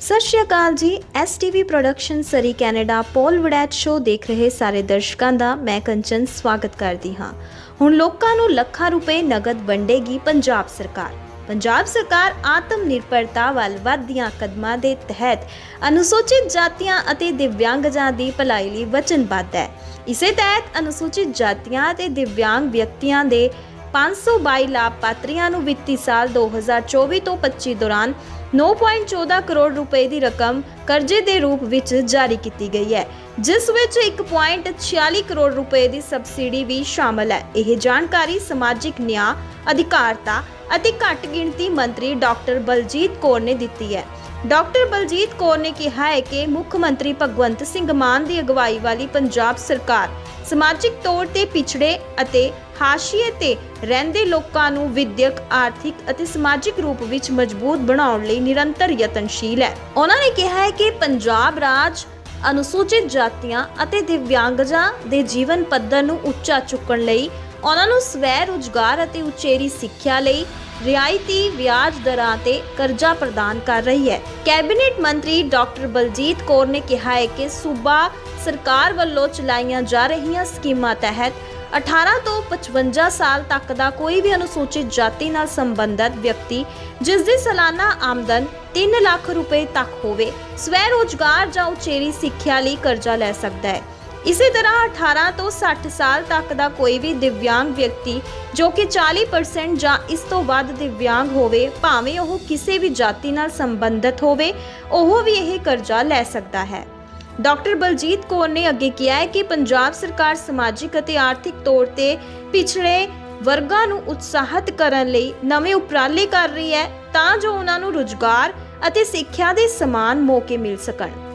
ਸਤਿ ਸ਼੍ਰੀ ਅਕਾਲ ਜੀ ਐਸਟੀਵੀ ਪ੍ਰੋਡਕਸ਼ਨ ਸਰੀ ਕੈਨੇਡਾ ਪੋਲ ਵੜੈਟ ਸ਼ੋ ਦੇਖ ਰਹੇ ਸਾਰੇ ਦਰਸ਼ਕਾਂ ਦਾ ਮੈਂ ਕੰਚਨ ਸਵਾਗਤ ਕਰਦੀ ਹਾਂ। ਹੁਣ ਲੋਕਾਂ ਨੂੰ ਲੱਖਾਂ ਰੁਪਏ ਨਗਦ ਵੰਡੇਗੀ ਪੰਜਾਬ ਸਰਕਾਰ। ਪੰਜਾਬ ਸਰਕਾਰ ਆਤਮ ਨਿਰਭਰਤਾ ਵੱਲ ਵਧਦੀਆਂ ਕਦਮਾਂ ਦੇ ਤਹਿਤ ਅਨੁਸੂਚਿਤ ਜਾਤੀਆਂ ਅਤੇ ਦਿਵਿਆਂਗਜਾਂ ਦੀ ਭਲਾਈ ਲਈ ਵਚਨਬੱਧ ਹੈ। ਇਸੇ ਤਹਿਤ ਅਨੁਸੂਚਿਤ ਜਾਤੀਆਂ ਅਤੇ ਦਿਵਿਆਂਗ ਵਿਅਕਤੀਆਂ ਦੇ 522 ਲਾਭਪਾਤਰੀਆਂ ਨੂੰ ਵਿੱਤੀ ਸਾਲ 2024 ਤੋਂ 25 ਦੌਰਾਨ 9.14 ਕਰੋੜ ਰੁਪਏ ਦੀ ਰਕਮ ਕਰਜ਼ੇ ਦੇ ਰੂਪ ਵਿੱਚ ਜਾਰੀ ਕੀਤੀ ਗਈ ਹੈ, ਜਿਸ ਵਿੱਚ 1.46 ਕਰੋੜ ਰੁਪਏ ਦੀ ਸਬਸਿਡੀ ਵੀ ਸ਼ਾਮਲ ਹੈ। ਇਹ ਜਾਣਕਾਰੀ ਸਮਾਜਿਕ ਨਿਆਂ, ਅਧਿਕਾਰਤਾ ਅਤੇ ਘੱਟ ਗਿਣਤੀ ਮੰਤਰੀ ਡਾਕਟਰ ਬਲਜੀਤ ਕੌਰ ਨੇ ਦਿੱਤੀ ਹੈ। ਡਾਕਟਰ ਬਲਜੀਤ ਕੌਰ ਨੇ ਕਿਹਾ ਹੈ ਕਿ ਮੁੱਖ ਮੰਤਰੀ ਭਗਵੰਤ ਸਿੰਘ ਮਾਨ ਦੀ ਅਗਵਾਈ ਵਾਲੀ ਪੰਜਾਬ ਸਰਕਾਰ ਸਮਾਜਿਕ ਤੌਰ ਤੇ ਪਿਛੜੇ ਅਤੇ ਹਾਸ਼ੀਏ ਤੇ ਰਹਿੰਦੇ ਲੋਕਾਂ ਨੂੰ ਵਿਦਿਅਕ, ਆਰਥਿਕ ਅਤੇ ਸਮਾਜਿਕ ਰੂਪ ਵਿੱਚ ਮਜ਼ਬੂਤ ਬਣਾਉਣ ਲਈ ਨਿਰੰਤਰ ਯਤਨਸ਼ੀਲ ਹੈ। ਉਹਨਾਂ ਨੇ ਕਿਹਾ ਹੈ ਕਿ ਪੰਜਾਬ ਰਾਜ ਅਨੁਸੂਚਿਤ ਜਾਤੀਆਂ ਅਤੇ ਦਿਵਿਆਂਗਜਾਂ ਦੇ ਜੀਵਨ ਪੱਧਰ ਨੂੰ ਉੱਚਾ ਚੁੱਕਣ ਲਈ ਉਹਨਾਂ ਨੂੰ ਸਵੈ ਰੁਜ਼ਗਾਰ ਅਤੇ ਉਚੇਰੀ ਸਿੱਖਿਆ ਲਈ ਰਿਆਇਤੀ ਵਿਆਜ ਦਰਾਂ ਤੇ ਕਰਜ਼ਾ ਪ੍ਰਦਾਨ ਕਰ ਰਹੀ ਹੈ। ਕੈਬਨਿਟ ਮੰਤਰੀ ਡਾਕਟਰ ਬਲਜੀਤ ਕੌਰ ਨੇ ਕਿਹਾ ਹੈ ਕਿ ਸੂਬਾ ਸਰਕਾਰ ਵੱਲੋਂ ਚਲਾਈਆਂ ਜਾ ਰਹੀਆਂ ਸਕੀਮਾਂ ਤਹਿਤ 18 ਤੋਂ 55 ਸਾਲ ਤੱਕ ਦਾ ਕੋਈ ਵੀ ਅਨੁਸੂਚਿਤ ਜਾਤੀ ਨਾਲ ਸੰਬੰਧਿਤ ਵਿਅਕਤੀ ਜਿਸ ਦੀ ਸਾਲਾਨਾ ਆਮਦਨ 3 ਲੱਖ ਰੁਪਏ ਤੱਕ ਹੋਵੇ, ਸਵੈ ਰੋਜ਼ਗਾਰ ਜਾਂ ਉਚੇਰੀ ਸਿੱਖਿਆ ਲਈ ਕਰਜ਼ਾ ਲੈ ਸਕਦਾ ਹੈ। ਇਸੇ ਤਰ੍ਹਾਂ 18 ਤੋਂ 60 ਸਾਲ ਤੱਕ ਦਾ ਕੋਈ ਵੀ ਦਿਵਿਆਂਗ ਵਿਅਕਤੀ ਜੋ ਕਿ 40% ਜਾਂ ਇਸ ਤੋਂ ਵੱਧ ਦਿਵਿਆਂਗ ਹੋਵੇ, ਭਾਵੇਂ ਉਹ ਕਿਸੇ ਵੀ ਜਾਤੀ ਨਾਲ ਸੰਬੰਧਿਤ ਹੋਵੇ, ਉਹ ਵੀ ਇਹ ਕਰਜ਼ਾ ਲੈ ਸਕਦਾ ਹੈ। ਡਾਕਟਰ ਬਲਜੀਤ ਕੌਰ ਨੇ ਅੱਗੇ ਕਿਹਾ ਹੈ ਕਿ ਪੰਜਾਬ ਸਰਕਾਰ ਸਮਾਜਿਕ ਅਤੇ ਆਰਥਿਕ ਤੌਰ ਤੇ ਪਿਛੜੇ ਵਰਗਾਂ ਨੂੰ ਉਤਸ਼ਾਹਿਤ ਕਰਨ ਲਈ ਨਵੇਂ ਉਪਰਾਲੇ ਕਰ ਰਹੀ ਹੈ ਤਾਂ ਜੋ ਉਹਨਾਂ ਨੂੰ ਰੁਜ਼ਗਾਰ ਅਤੇ ਸਿੱਖਿਆ ਦੇ ਸਮਾਨ ਮੌਕੇ ਮਿਲ ਸਕਣ।